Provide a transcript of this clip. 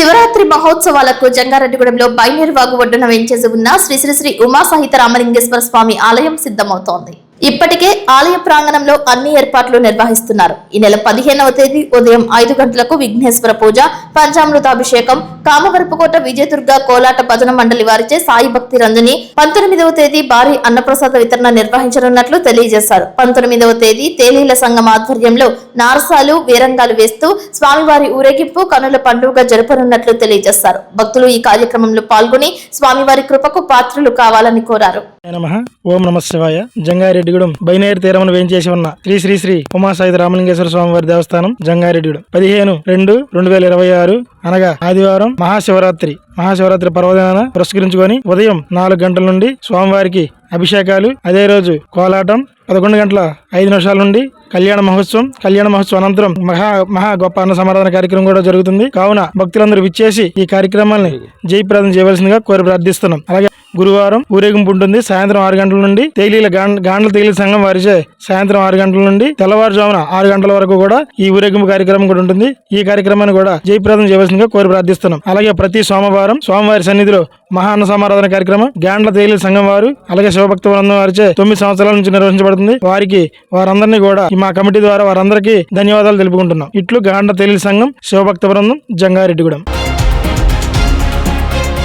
శివరాత్రి మహోత్సవాలకు జంగారెడ్డిగూడెంలో బైనేరువాగు ఒడ్డున వెంచేసి ఉన్న శ్రీ శ్రీ శ్రీ ఉమా సహిత రామలింగేశ్వర స్వామి ఆలయం సిద్ధమవుతోంది. ఇప్పటికే ఆలయ ప్రాంగణంలో అన్ని ఏర్పాట్లు నిర్వహిస్తున్నారు. ఈ నెల పదిహేనవ తేదీ ఉదయం ఐదు గంటలకు విఘ్నేశ్వర పూజ పంచామృతాభిషేకం కామవరపుకోట విజయదుర్గ కోలాట భజన మండలి వారిచే సాయి భక్తి రంజని పంతొమ్మిదవ తేదీ భారీ అన్నప్రసాద వితరణ నిర్వహించనున్నట్లు తెలియజేశారు. పంతొమ్మిదవ తేదీ తేలీల సంఘం ఆధ్వర్యంలో నారసాలు వీరంగాలు వేస్తూ స్వామివారి ఊరేగింపు కనుల పండుగ జరపనున్నట్లు తెలియజేశారు. భక్తులు ఈ కార్యక్రమంలో పాల్గొని స్వామివారి కృపకు పాత్రులు కావాలని కోరారు. ఓం నమ శివాయ. జంగారెడ్డిగూడెం బైనేరు తీరమును వేయించేసి ఉన్న శ్రీ శ్రీ శ్రీ ఉమాసాయి రామలింగేశ్వర స్వామివారి దేవస్థానం జంగారెడ్డిగూడెం. పదిహేను రెండు రెండు వేల ఇరవై ఆరు అనగా ఆదివారం మహాశివరాత్రి. మహాశివరాత్రి పర్వదినాన పురస్కరించుకొని ఉదయం నాలుగు గంటల నుండి స్వామివారికి అభిషేకాలు అదే రోజు కోలాటం పదకొండు గంటల ఐదు నిమిషాల నుండి కళ్యాణ మహోత్సవం కళ్యాణ మహోత్సవం అనంతరం మహా మహా గొప్ప అన్న సమారాధన కార్యక్రమం కూడా జరుగుతుంది. కావున భక్తులందరూ విచ్చేసి ఈ కార్యక్రమాన్ని జయప్రదం చేయవలసిందిగా కోరి ప్రార్థిస్తున్నాం. అలాగే గురువారం ఊరేగింపు ఉంటుంది. సాయంత్రం ఆరు గంటల నుండి తేలీల గాండ్ల తేలీల సంఘం వారిచే సాయంత్రం ఆరు గంటల నుండి తెల్లవారుజామున ఆరు గంటల వరకు కూడా ఈ ఊరేగింపు కార్యక్రమం కూడా ఉంటుంది. ఈ కార్యక్రమాన్ని కూడా జయప్రదం చేయవలసిందిగా కోరి ప్రార్థిస్తున్నాం. అలాగే ప్రతి సోమవారం స్వామివారి సన్నిధిలో మహాన్న సమారాధన కార్యక్రమం గాండ్ల తేలి సంఘం వారు అలాగే శివభక్త బృందం వారిచే తొమ్మిది సంవత్సరాల నుంచి నిర్వహించబడుతుంది. వారికి వారందరినీ కూడా మా కమిటీ ద్వారా వారందరికీ ధన్యవాదాలు తెలుపుకుంటున్నాం. ఇట్లు గాండ్ల తేలి సంఘం శివభక్త బృందం జంగారెడ్డిగూడెం.